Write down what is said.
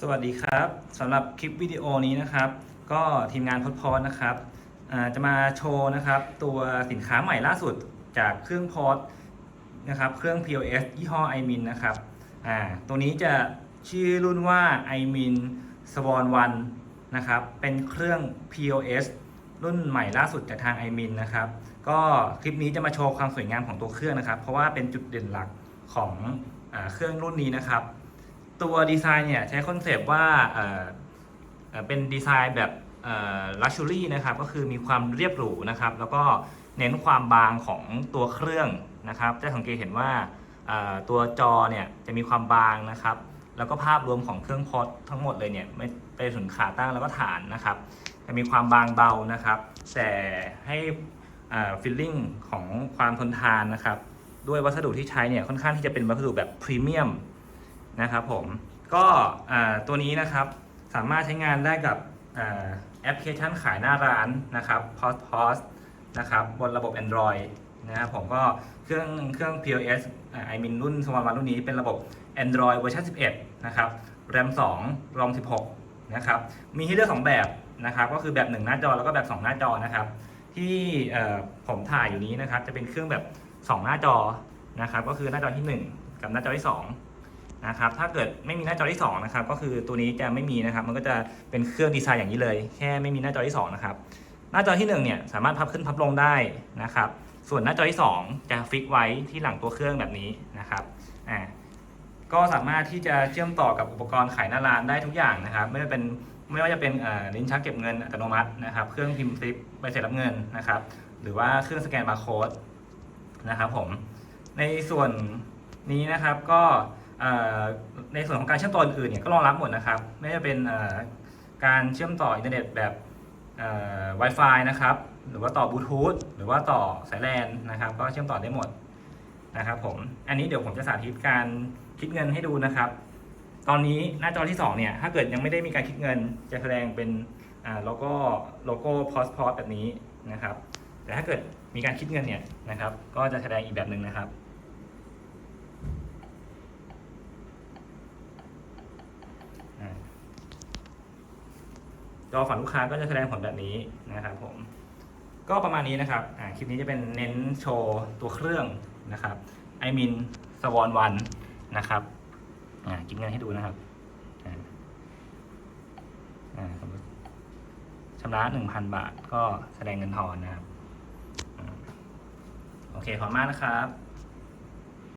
สวัสดีครับสำหรับคลิปวิดีโอนี้นะครับ ก็ทีมงานพดพอดนะครับจะมาโชว์นะครับ ตัวสินค้าใหม่ล่าสุดจากเครื่องพอดนะครับเครื่อง POS ยี่ห้อ iMin นะครับตัวนี้จะชื่อรุ่นว่า iMin Swan One นะครับเป็นเครื่อง POS รุ่นใหม่ล่าสุดจากทาง iMin นะครับก็คลิปนี้จะมาโชว์ความสวยงามของตัวเครื่องนะครับ เพราะว่าเป็นจุดเด่นหลักของอเครื่องรุ่นนี้นะครับ ตัวดีไซน์เนี่ยใช้คอนเซปต์ว่าเออเป็นดีไซน์แบบลักชัวรี่นะครับก็คือมีความเรียบหรูนะครับ แล้วก็เน้นความบางของตัวเครื่องนะครับจะสังเกตเห็นว่าตัวจอเนี่ยจะมีความบางนะครับ แล้วก็ภาพรวมของเครื่องพอดทั้งหมดเลยเนี่ยไม่ไปถึงขาตั้งแล้วก็ฐานนะครับ จะมีความบางเบานะครับ แต่ให้ฟิลลิ่งของความทนทานนะครับ ด้วยวัสดุที่ใช้เนี่ยค่อนข้างที่จะเป็นวัสดุแบบพรีเมียม นะครับผมก็ตัวนี้นะครับสามารถใช้งานได้กับแอปพลิเคชันขายหน้าร้านนะครับ POS POS นะครับบนระบบ Android นะครับผมก็เครื่องเครื่อง POS ไอมินรุ่นสมาร์ทวันรุ่นนี้เป็นระบบ Android เวอร์ชัน11 นะครับ RAM 2 ROM 16 นะครับ มีให้เลือก 2 แบบนะครับ ก็คือแบบ 1 หน้าจอแล้วก็แบบ 2 หน้าจอนะครับ ที่ผมถ่ายอยู่นี้นะครับ จะเป็นเครื่องแบบ 2 หน้าจอนะครับ ก็คือหน้าจอที่ 1 กับหน้าจอที่ 2 นะครับถ้าเกิดไม่มีหน้าจอที่2นะครับก็คือตัวนี้จะไม่มีนะครับ มันก็จะเป็นเครื่องดีไซน์อย่างนี้เลย แค่ไม่มีหน้าจอที่2นะครับหน้าจอที่1เนี่ยสามารถพับขึ้นพับลงได้นะครับ ส่วนหน้าจอที่ 2 จะฟิกไว้ที่หลังตัวเครื่องแบบนี้นะครับอ่าก็สามารถที่จะเชื่อมต่อกับอุปกรณ์ขายหน้าร้านได้ทุกอย่างนะครับ ไม่ว่าเป็นไม่ว่าจะเป็นลิ้นชักเก็บเงินอัตโนมัตินะครับเครื่องพิมพ์สลิปใบเสร็จรับเงินนะครับ หรือว่าเครื่องสแกนบาร์โค้ดนะครับผมในส่วนนี้นะครับก็ ในส่วนของการเชื่อมต่ออื่นๆเนี่ยก็รองรับหมดนะครับ ไม่ว่าจะเป็นการเชื่อมต่ออินเทอร์เน็ตแบบ Wi-Fi นะครับ หรือว่าต่อบลูทูธหรือว่าต่อสายแลนนะครับ ก็เชื่อมต่อได้หมดนะครับผม อันนี้เดี๋ยวผมจะสาธิตการคิดเงินให้ดูนะครับ ตอนนี้หน้าจอที่ 2 เนี่ย ถ้าเกิดยังไม่ได้มีการคิดเงิน จะแสดงเป็นโลโก้โลโก้พอสพอสแบบนี้นะครับ แต่ถ้าเกิดมีการคิดเงินเนี่ยนะครับ ก็จะแสดงอีกแบบหนึ่งนะครับ จอฝั่งลูกค้าก็จะแสดงผลแบบนี้นะครับผมก็ประมาณนี้นะครับคลิปนี้จะเป็นเน้นโชว์ตัวเครื่องนะครับไอมินสวอนวันนะครับกินเงินให้ดูนะครับชำระหนึ่งพันบาทก็แสดงเงินทอนนะครับ โอเค ขอบมากนะครับ